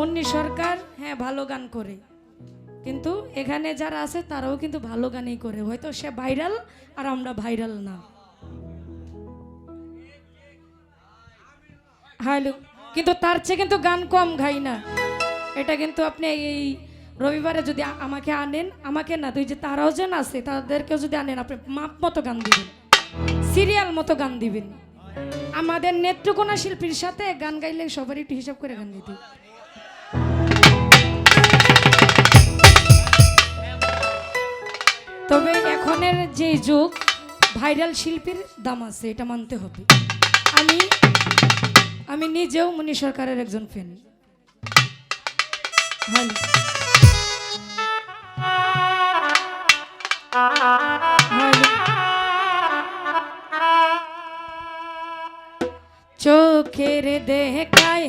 মুন্নি সরকার হ্যাঁ ভালো গান করে। কিন্তু এখানে যারা আছে, তারাও কিন্তু ভালো গানই করে। হয়তো সে ভাইরাল, আর আমরা ভাইরাল না। হ্যালো, কিন্তু তার চেয়ে কিন্তু গান কম গাই না। এটা কিন্তু আপনি এই রবিবারে যদি আমাকে আনেন, আমাকে না তুই যে তারাও যেন আছে, তাদেরকেও যদি আনেন, আপনি মাপ মতো গান দিবেন। সিরিয়াল মতো গান দিবেন। আমাদের নেত্রকোনা শিল্পীর সাথে গান গাইলে সবার একটু হিসাব করে গান দিতে। তবে এখনের যে যুগ, ভাইরাল শিল্পীর দাম আছে, এটা মানতে হবে। আমি আমি নিজেও মনি সরকারের একজন ফ্যান। হ্যালো হ্যালো চোখের দেখায়